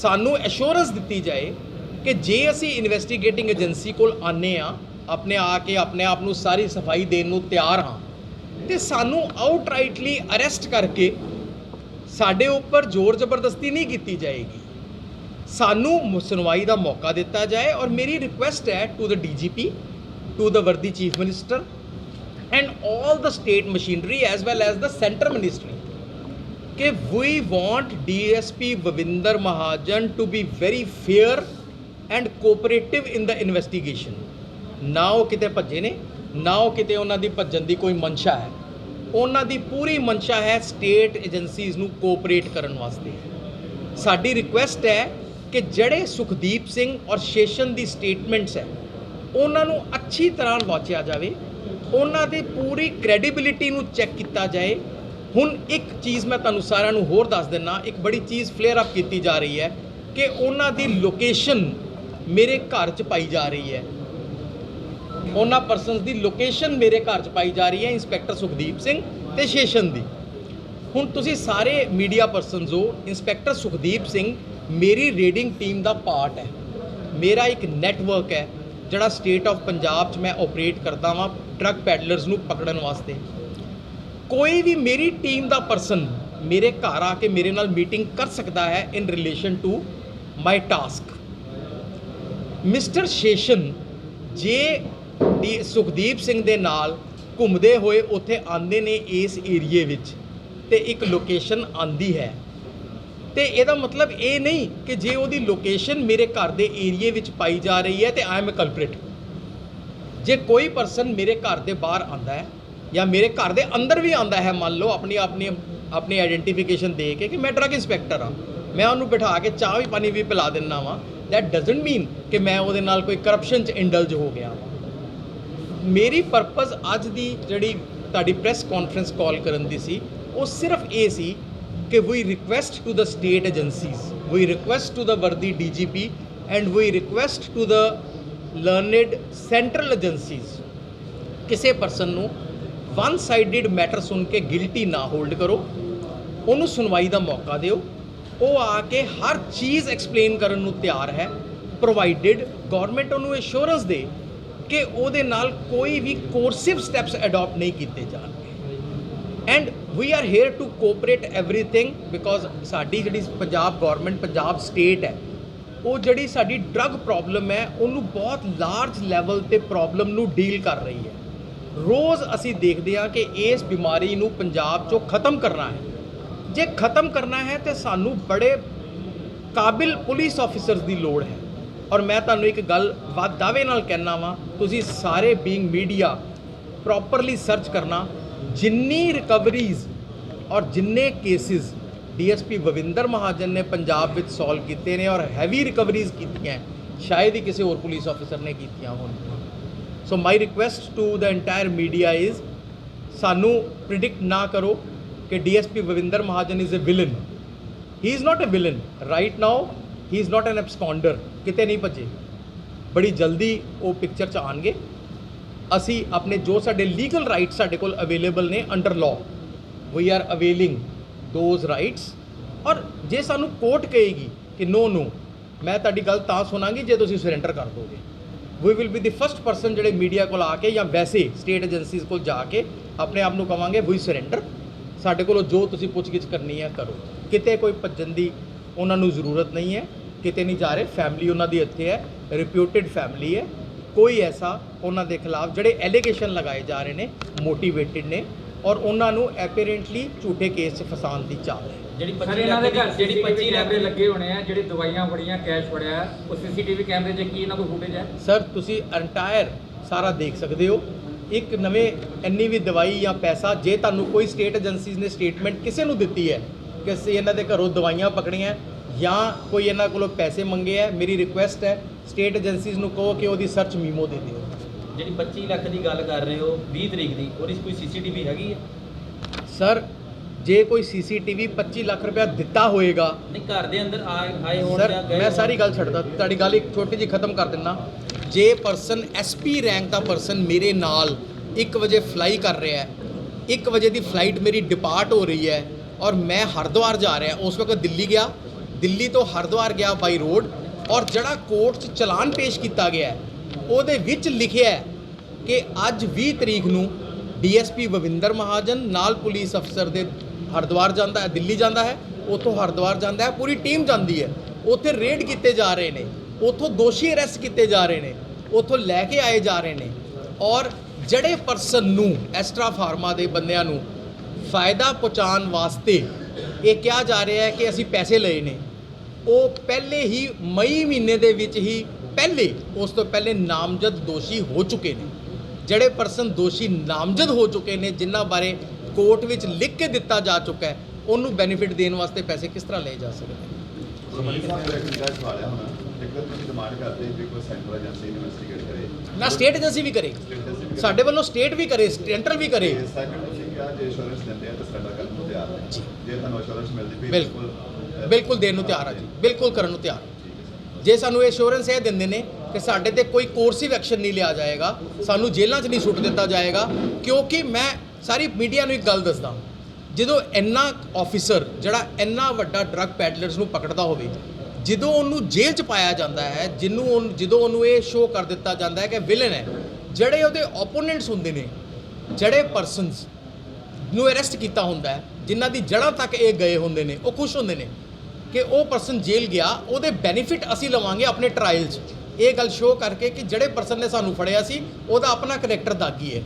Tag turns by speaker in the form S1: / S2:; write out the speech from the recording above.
S1: ਸਾਨੂੰ ਐਸ਼ੋਰੈਂਸ ਦਿੱਤੀ ਜਾਏ ਕਿ ਜੇ ਅਸੀਂ ਇਨਵੈਸਟੀਗੇਟਿੰਗ ਏਜੰਸੀ ਕੋਲ ਆਨੇ ਆ ਆਪਣੇ ਆ ਕੇ ਆਪਣੇ ਆਪ ਨੂੰ ਸਾਰੀ ਸਫ਼ਾਈ ਦੇਣ ਨੂੰ ਤਿਆਰ ਹਾਂ, ਤੇ ਸਾਨੂੰ ਆਊਟਰਾਈਟਲੀ ਅਰੈਸਟ ਕਰਕੇ ਸਾਡੇ ਉੱਪਰ ਜ਼ੋਰ ਜ਼ਬਰਦਸਤੀ ਨਹੀਂ ਕੀਤੀ ਜਾਏਗੀ। ਸਾਨੂੰ ਸੁਣਵਾਈ ਦਾ ਮੌਕਾ ਦਿੱਤਾ ਜਾਏ ਔਰ ਮੇਰੀ ਰਿਕੁਐਸਟ ਹੈ to the DGP to the worthy chief minister and all the state machinery as well as the centre ministry ਕਿ we want DSP Vavinder Mahajan to be very fair and cooperative in the investigation ਨਾ ਉਹ ਕਿਤੇ ਭੱਜੇ ਨੇ ਨਾ ਉਹ ਕਿਤੇ ਉਹਨਾਂ ਦੀ ਭੱਜਣ ਦੀ ਕੋਈ ਮਨਸ਼ਾ ਹੈ ਉਹਨਾਂ ਦੀ ਪੂਰੀ ਮਨਸ਼ਾ ਹੈ ਸਟੇਟ ਏਜੰਸੀਜ਼ ਨੂੰ ਕੋਆਪਰੇਟ ਕਰਨ ਵਾਸਤੇ ਸਾਡੀ ਰਿਕੁਐਸਟ ਹੈ ਕਿ ਜਿਹੜੇ ਸੁਖਦੀਪ ਸਿੰਘ ਔਰ ਸ਼ੇਸ਼ਨ ਦੀ ਸਟੇਟਮੈਂਟਸ ਹੈ ਉਹਨਾਂ ਨੂੰ ਅੱਛੀ ਤਰ੍ਹਾਂ ਵਾਚਿਆ ਜਾਵੇ ਉਹਨਾਂ ਦੀ ਪੂਰੀ ਕ੍ਰੈਡੀਬਿਲਿਟੀ ਨੂੰ ਚੈੱਕ ਕੀਤਾ ਜਾਏ ਹੁਣ ਇੱਕ ਚੀਜ਼ ਮੈਂ ਤੁਹਾਨੂੰ ਸਾਰਿਆਂ ਨੂੰ ਹੋਰ ਦੱਸ ਦਿੰਨਾ, ਇੱਕ ਬੜੀ ਚੀਜ਼ ਫਲੇਅਰ ਅਪ ਕੀਤੀ ਜਾ ਰਹੀ ਹੈ ਕਿ ਉਹਨਾਂ ਦੀ ਲੋਕੇਸ਼ਨ ਮੇਰੇ ਘਰ 'ਚ ਪਾਈ ਜਾ ਰਹੀ ਹੈ। ਉਹਨਾਂ ਪਰਸਨਸ ਦੀ ਲੋਕੇਸ਼ਨ ਮੇਰੇ ਘਰ 'ਚ ਪਾਈ ਜਾ ਰਹੀ ਹੈ ਇੰਸਪੈਕਟਰ ਸੁਖਦੀਪ ਸਿੰਘ ਤੇ ਸ਼ੇਸ਼ਨ ਦੀ। ਹੁਣ ਤੁਸੀਂ ਸਾਰੇ ਮੀਡੀਆ ਪਰਸਨਸ ਹੋ ਇੰਸਪੈਕਟਰ ਸੁਖਦੀਪ ਸਿੰਘ ਮੇਰੀ ਰੀਡਿੰਗ ਟੀਮ ਦਾ ਪਾਰਟ ਹੈ। ਮੇਰਾ ਇੱਕ ਨੈਟਵਰਕ ਹੈ, ਜਿਹੜਾ ਸਟੇਟ ਆਫ ਪੰਜਾਬ 'ਚ ਮੈਂ ਆਪਰੇਟ ਕਰਦਾ ਵਾਂ ਟਰੱਕ ਪੈਡਲਰਸ ਨੂੰ ਪਕੜਨ ਵਾਸਤੇ। ਕੋਈ ਵੀ ਮੇਰੀ ਟੀਮ ਦਾ ਪਰਸਨ ਮੇਰੇ ਘਰ ਆ ਕੇ ਮੇਰੇ ਨਾਲ ਮੀਟਿੰਗ ਕਰ ਸਕਦਾ ਹੈ in relation to my task mister ਸ਼ੇਸ਼ਨ ਜੇ ਡੀ ਸੁਖਦੀਪ ਸਿੰਘ ਦੇ ਨਾਲ ਘੁੰਮਦੇ ਹੋਏ ਉੱਥੇ ਆਂਦੇ ਨੇ ਇਸ ਏਰੀਏ ਵਿੱਚ ਤੇ ਇੱਕ ਲੋਕੇਸ਼ਨ ਆਂਦੀ ਹੈ। ਤੇ ਇਹਦਾ ਮਤਲਬ ਇਹ ਨਹੀਂ ਕਿ ਜੇ ਉਹਦੀ ਲੋਕੇਸ਼ਨ ਮੇਰੇ ਘਰ ਦੇ ਏਰੀਏ ਵਿੱਚ ਪਾਈ ਜਾ ਰਹੀ ਹੈ ਤੇ ਆਈ ਐਮ ਅ ਕਲਪ੍ਰਿਟ ਜੇ ਕੋਈ ਪਰਸਨ ਮੇਰੇ ਘਰ ਦੇ ਬਾਹਰ ਆਂਦਾ ਹੈ ਜਾਂ ਮੇਰੇ ਘਰ ਦੇ ਅੰਦਰ ਵੀ ਆਂਦਾ ਹੈ, ਮੰਨ ਲਓ, ਆਪਣੀ ਆਪਣੀ ਆਪਣੀ ਆਈਡੈਂਟੀਫਿਕੇਸ਼ਨ ਦੇ ਕੇ ਕਿ ਮੈਂ ਡਰੱਗ ਇੰਸਪੈਕਟਰ ਹਾਂ। ਮੈਂ ਉਹਨੂੰ ਬਿਠਾ ਕੇ ਚਾਹ ਵੀ ਪਾਣੀ ਵੀ ਪਿਲਾ ਦਿੰਦਾ ਵਾਂ। ਦੈਟ ਡਸਨਟ ਮੀਨ ਕਿ ਮੈਂ ਉਹਦੇ ਨਾਲ ਕੋਈ ਕਰਪਸ਼ਨ ਚ ਇੰਡਲਜ ਹੋ ਗਿਆ ਵਾਂ। ਮੇਰੀ ਪਰਪਸ ਅੱਜ ਦੀ ਜਿਹੜੀ ਤੁਹਾਡੀ ਪ੍ਰੈਸ ਕਾਨਫਰੰਸ ਕਾਲ ਕਰਨ ਦੀ ਸੀ, ਉਹ ਸਿਰਫ ਇਹ ਸੀ ਕਿ we request to the state agencies we request to the worthy DGP and we request to the learned central agencies ਕਿਸੇ ਪਰਸਨ ਨੂੰ ਵਨ ਸਾਈਡਡ ਮੈਟਰ ਸੁਣ ਕੇ ਗਿਲਟੀ ਨਾ ਹੋਲਡ ਕਰੋ। ਉਹਨੂੰ ਸੁਣਵਾਈ ਦਾ ਮੌਕਾ ਦਿਓ। ਉਹ ਆ ਕੇ ਹਰ ਚੀਜ਼ ਐਕਸਪਲੇਨ ਕਰਨ ਨੂੰ ਤਿਆਰ ਹੈ। ਪ੍ਰੋਵਾਈਡਡ ਗਵਰਨਮੈਂਟ ਉਹਨੂੰ ਐਸ਼ੋਰੈਂਸ ਦੇ ਕਿ ਉਹਦੇ ਨਾਲ ਕੋਈ ਵੀ ਕੋਰਸਿਵ ਸਟੈਪਸ ਅਡਾਪਟ ਨਹੀਂ ਕੀਤੇ ਜਾਣਗੇ। And we are here to cooperate everything because ਸਾਡੀ ਜਿਹੜੀ ਪੰਜਾਬ ਗਵਰਨਮੈਂਟ ਪੰਜਾਬ ਸਟੇਟ ਹੈ, ਉਹ ਜਿਹੜੀ ਸਾਡੀ ਡਰੱਗ ਪ੍ਰੋਬਲਮ ਹੈ, ਉਹਨੂੰ ਬਹੁਤ ਲਾਰਜ ਲੈਵਲ ਤੇ ਪ੍ਰੋਬਲਮ ਨੂੰ ਡੀਲ ਕਰ ਰਹੀ ਹੈ। ਰੋਜ਼ ਅਸੀਂ ਦੇਖਦੇ ਹਾਂ ਕਿ ਇਸ ਬਿਮਾਰੀ ਨੂੰ ਪੰਜਾਬ 'ਚੋਂ ਖਤਮ ਕਰਨਾ ਹੈ। ਜੇ ਖਤਮ ਕਰਨਾ ਹੈ ਤੇ ਸਾਨੂੰ ਬੜੇ ਕਾਬਿਲ ਪੁਲਿਸ ਆਫੀਸਰਸ ਦੀ ਲੋੜ ਹੈ। ਔਰ ਮੈਂ ਤੁਹਾਨੂੰ ਇੱਕ ਗੱਲ ਵੱਧ ਦਾਅਵੇ ਨਾਲ ਕਹਿਣਾ ਵਾਂ, ਤੁਸੀਂ ਸਾਰੇ ਬੀਇੰਗ ਮੀਡੀਆ ਪ੍ਰੋਪਰਲੀ ਸਰਚ ਕਰਨਾ, ਜਿੰਨੀ ਰਿਕਵਰੀਜ਼ ਔਰ ਜਿੰਨੇ ਕੇਸਿਸ ਡੀਐਸਪੀ ਬਵਿੰਦਰ ਮਹਾਜਨ ਨੇ ਪੰਜਾਬ ਵਿੱਚ ਸੋਲਵ ਕੀਤੇ ਨੇ ਔਰ ਹੈਵੀ ਰਿਕਵਰੀਜ਼ ਕੀਤੀਆਂ, ਸ਼ਾਇਦ ਹੀ ਕਿਸੇ ਹੋਰ ਪੁਲਿਸ ਆਫੀਸਰ ਨੇ ਕੀਤੀਆਂ ਹੋਣ। So my request to the entire media is ਸਾਨੂੰ ਪ੍ਰਿਡਿਕਟ ਨਾ ਕਰੋ ਕਿ DSP Vavinder Mahajan is a villain he is not a villain right now he is not an absconder ਕਿਤੇ ਨਹੀਂ ਭੱਜੇ ਬੜੀ ਜਲਦੀ ਉਹ ਪਿਕਚਰ 'ਚ ਆਣਗੇ ਅਸੀਂ ਆਪਣੇ ਜੋ ਸਾਡੇ ਲੀਗਲ ਰਾਈਟਸ ਸਾਡੇ ਕੋਲ ਅਵੇਲੇਬਲ ਨੇ under law we are availing those rights ਔਰ ਜੇ ਸਾਨੂੰ ਕੋਰਟ ਕਹੇਗੀ ਕਿ ਨੋ ਨੋ ਮੈਂ ਤੁਹਾਡੀ ਗੱਲ ਤਾਂ ਸੁਣਾਂਗੀ ਜੇ ਤੁਸੀਂ ਸਰੈਂਡਰ ਕਰ ਦੋਗੇ we will be the first person ਜਿਹੜੇ ਮੀਡੀਆ ਕੋਲ ਆ ਕੇ ਜਾਂ ਵੈਸੇ ਸਟੇਟ ਏਜੰਸੀਜ਼ ਕੋਲ ਜਾ ਕੇ ਆਪਣੇ ਆਪ ਨੂੰ ਕਵਾਂਗੇ ਵੀ ਸਰੈਂਡਰ ਸਾਡੇ ਕੋਲੋਂ ਜੋ ਤੁਸੀਂ ਪੁੱਛਗਿੱਛ ਕਰਨੀ ਹੈ, ਕਰੋ। ਕਿਤੇ ਕੋਈ ਭੱਜਣ ਦੀ ਉਹਨਾਂ ਨੂੰ ਜ਼ਰੂਰਤ ਨਹੀਂ ਹੈ, ਕਿਤੇ ਨਹੀਂ ਜਾ ਰਹੇ। ਫੈਮਿਲੀ ਉਹਨਾਂ ਦੀ ਇੱਥੇ ਹੈ ਰਿਪਿਊਟਡ ਫੈਮਿਲੀ ਹੈ। ਕੋਈ ਐਸਾ ਉਹਨਾਂ ਦੇ ਖਿਲਾਫ ਜਿਹੜੇ ਐਲੀਗੇਸ਼ਨ ਲਗਾਏ ਜਾ ਰਹੇ ਨੇ ਮੋਟੀਵੇਟਿਡ ਨੇ ਔਰ ਉਹਨਾਂ ਨੂੰ ਐਪੀਰੈਂਟਲੀ ਝੂਠੇ ਕੇਸ 'ਚ ਫਸਾਉਣ ਦੀ ਚਾਲ ਹੈ
S2: ਜਿਹੜੀ
S3: ਸਰ
S2: 25
S3: ਇਹਨਾਂ ਦੇ
S2: ਲੱਖ
S3: ਘਰ
S2: ਜਿਹੜੀ 25 ਲੱਖ
S3: ਕੈਮਰੇ
S2: ਦੀ
S3: ਲੱਗੇ ਹੋਣੇ ਆ ਜਿਹੜੇ ਦਵਾਈਆਂ ਫੜੀਆਂ ਕੈਸ਼ ਫੜਿਆ ਉਹ ਸੀਸੀਟੀਵੀ ਕੈਮਰੇ 'ਚ ਕੀ ਇਹਨਾਂ ਕੋਲ ਫੁਟੇਜ ਹੈ?
S1: ਸਰ ਤੁਸੀਂ ਐਂਟਾਇਰ ਸਾਰਾ ਦੇਖ ਸਕਦੇ ਹੋ। ਇੱਕ ਨਵੇਂ ਇੰਨੀ ਵੀ ਦਵਾਈ ਜਾਂ ਪੈਸਾ ਜੇ ਤੁਹਾਨੂੰ ਕੋਈ ਸਟੇਟ ਏਜੰਸੀਜ਼ ਨੇ ਸਟੇਟਮੈਂਟ ਕਿਸੇ ਨੂੰ ਦਿੱਤੀ ਹੈ ਕਿ ਅਸੀਂ ਇਹਨਾਂ ਦੇ ਘਰੋਂ ਦਵਾਈਆਂ ਪਕੜੀਆਂ ਜਾਂ ਕੋਈ ਇਹਨਾਂ ਕੋਲੋਂ ਪੈਸੇ ਮੰਗੇ ਹੈ ਮੇਰੀ ਰਿਕੁਐਸਟ ਹੈ ਸਟੇਟ ਏਜੰਸੀਜ਼ ਨੂੰ ਕਹੋ ਕਿ ਉਹਦੀ ਸਰਚ ਮੀਮੋ ਦੇ ਦਿਓ।
S2: ਜਿਹੜੀ 25 ਲੱਖ ਦੀ ਗੱਲ ਕਰ ਰਹੇ ਹੋ 20 ਤਰੀਕ ਦੀ ਉਹਦੀ ਕੋਈ ਸੀਸੀਟੀਵੀ ਹੈਗੀ ਹੈ?
S1: ਸਰ ਜੇ ਕੋਈ ਸੀਸੀਟੀਵੀ 25 ਲੱਖ ਰੁਪਇਆ ਦਿੱਤਾ ਹੋਏਗਾ
S2: ਨਹੀਂ ਘਰ ਦੇ ਅੰਦਰ ਆਏ ਹੋਣ
S1: ਸਰ
S2: ਜਾਂ ਗਏ
S1: ਮੈਂ। ਸਾਰੀ ਗੱਲ ਛੱਡਦਾ ਤੁਹਾਡੀ ਗੱਲ ਇੱਕ ਛੋਟੀ ਜਿਹੀ ਖਤਮ ਕਰ ਦਿੰਦਾ। ਜੇ ਪਰਸਨ ਐਸਪੀ ਰੈਂਕ ਦਾ ਪਰਸਨ ਮੇਰੇ ਨਾਲ 1 ਵਜੇ ਫਲਾਈ ਕਰ ਰਿਹਾ ਹੈ 1 ਵਜੇ ਦੀ ਫਲਾਈਟ ਮੇਰੀ ਡਿਪਾਰਟ ਹੋ ਰਹੀ ਹੈ ਔਰ ਮੈਂ ਹਰਿਦੁਆਰ ਜਾ ਰਿਹਾ ਉਸ ਵਕਤ ਦਿੱਲੀ ਗਿਆ। ਦਿੱਲੀ ਤੋਂ ਹਰਿਦੁਆਰ ਗਿਆ ਬਾਈ ਰੋਡ ਔਰ ਜਿਹੜਾ ਕੋਰਟ 'ਚ ਚਲਾਨ ਪੇਸ਼ ਕੀਤਾ ਗਿਆ ਹੈ, ਉਹਦੇ ਵਿੱਚ ਲਿਖਿਆ ਹੈ ਕਿ ਅੱਜ 20 ਤਰੀਕ ਨੂੰ ਡੀਐਸਪੀ ਬਵਿੰਦਰ ਮਹਾਜਨ ਨਾਲ ਪੁਲਿਸ ਅਫਸਰ ਦੇ ਹਰਿਦੁਆਰ ਜਾਂਦਾ ਹੈ, ਦਿੱਲੀ ਜਾਂਦਾ ਹੈ, ਉੱਥੋਂ ਹਰਿਦੁਆਰ ਜਾਂਦਾ ਹੈ, ਪੂਰੀ ਟੀਮ ਜਾਂਦੀ ਹੈ। ਉੱਥੇ ਰੇਡ ਕੀਤੇ ਜਾ ਰਹੇ ਨੇ, ਉੱਥੋਂ ਦੋਸ਼ੀ ਅਰੈਸਟ ਕੀਤੇ ਜਾ ਰਹੇ ਨੇ, ਉੱਥੋਂ ਲੈ ਕੇ ਆਏ ਜਾ ਰਹੇ ਨੇ ਔਰ ਜਿਹੜੇ ਪਰਸਨ ਨੂੰ ਐਸਟਰਾ ਫਾਰਮਾ ਦੇ ਬੰਦਿਆਂ ਨੂੰ ਫਾਇਦਾ ਪਹੁੰਚਾਉਣ ਵਾਸਤੇ ਇਹ ਕਿਹਾ ਜਾ ਰਿਹਾ ਹੈ ਕਿ ਅਸੀਂ ਪੈਸੇ ਲਏ ਨੇ, ਉਹ ਪਹਿਲੇ ਹੀ ਮਈ ਮਹੀਨੇ ਦੇ ਵਿੱਚ ਹੀ ਪਹਿਲੇ ਉਸ ਤੋਂ ਪਹਿਲੇ ਨਾਮਜ਼ਦ ਦੋਸ਼ੀ ਹੋ ਚੁੱਕੇ ਨੇ। ਜਿਹੜੇ ਪਰਸਨ ਦੋਸ਼ੀ ਨਾਮਜ਼ਦ ਹੋ ਚੁੱਕੇ ਨੇ ਜਿਨ੍ਹਾਂ ਬਾਰੇ ਕੋਰਟ ਵਿੱਚ ਲਿਖ ਕੇ ਦਿੱਤਾ ਜਾ ਚੁੱਕਾ ਹੈ ਉਹਨੂੰ ਬੈਨੀਫਿਟ ਦੇਣ ਵਾਸਤੇ ਪੈਸੇ ਕਿਸ ਤਰ੍ਹਾਂ ਲਏ ਜਾ ਸਕਦੇ ਨੇ? ਸਟੇਟ ਏਜੰਸੀ ਵੀ ਕਰੇ। ਸਾਡੇ ਵੱਲੋਂ ਸਟੇਟ ਵੀ ਕਰੇ ਸੈਂਟਰ ਵੀ ਕਰੇ। ਬਿਲਕੁਲ। ਬਿਲਕੁਲ ਦੇਣ ਨੂੰ ਤਿਆਰ ਆ ਜੀ। ਬਿਲਕੁਲ ਕਰਨ ਨੂੰ ਤਿਆਰ। ਜੇ ਸਾਨੂੰ ਐਸ਼ੋਰੈਂਸ ਇਹ ਦਿੰਦੇ ਨੇ ਕਿ ਸਾਡੇ ਤੇ ਕੋਈ ਕੋਰਸਿਵ ਐਕਸ਼ਨ ਨਹੀਂ ਲਿਆ ਜਾਏਗਾ, ਸਾਨੂੰ ਜੇਲ੍ਹਾਂ 'ਚ ਨਹੀਂ ਸੁੱਟ ਦਿੱਤਾ ਜਾਏਗਾ, ਕਿਉਂਕਿ ਮੈਂ ਸਾਰੀ ਮੀਡੀਆ ਨੂੰ ਇੱਕ ਗੱਲ ਦੱਸਦਾ ਜਦੋਂ ਇੰਨਾ ਆਫੀਸਰ ਜਿਹੜਾ ਇੰਨਾ ਵੱਡਾ ਡਰੱਗ ਪੈਡਲਰਸ ਨੂੰ ਪਕੜਦਾ ਹੋਵੇ, ਜਦੋਂ ਉਹਨੂੰ ਜੇਲ੍ਹ 'ਚ ਪਾਇਆ ਜਾਂਦਾ ਹੈ, ਜਿਹਨੂੰ ਉਹ ਜਦੋਂ ਉਹਨੂੰ ਇਹ ਸ਼ੋਅ ਕਰ ਦਿੱਤਾ ਜਾਂਦਾ ਹੈ ਕਿ ਵਿਲਨ ਹੈ, ਜਿਹੜੇ ਉਹਦੇ ਓਪੋਨੈਂਟਸ ਹੁੰਦੇ ਨੇ, ਜਿਹੜੇ ਪਰਸਨਸ ਨੂੰ ਅਰੈਸਟ ਕੀਤਾ ਹੁੰਦਾ ਹੈ, ਜਿਨ੍ਹਾਂ ਦੀ ਜੜ੍ਹਾਂ ਤੱਕ ਇਹ ਗਏ ਹੁੰਦੇ ਨੇ, ਉਹ ਖੁਸ਼ ਹੁੰਦੇ ਨੇ ਕਿ ਉਹ ਪਰਸਨ ਜੇਲ੍ਹ ਗਿਆ, ਉਹਦੇ ਬੈਨੀਫਿਟ ਅਸੀਂ ਲਵਾਂਗੇ ਆਪਣੇ ਟਰਾਇਲ 'ਚ। ਇਹ ਗੱਲ ਸ਼ੋਅ ਕਰਕੇ ਕਿ ਜਿਹੜੇ ਪਰਸਨ ਨੇ ਸਾਨੂੰ ਫੜਿਆ ਸੀ, ਉਹਦਾ ਆਪਣਾ ਕਰੈਕਟਰ ਦਾਗੀ ਹੈ।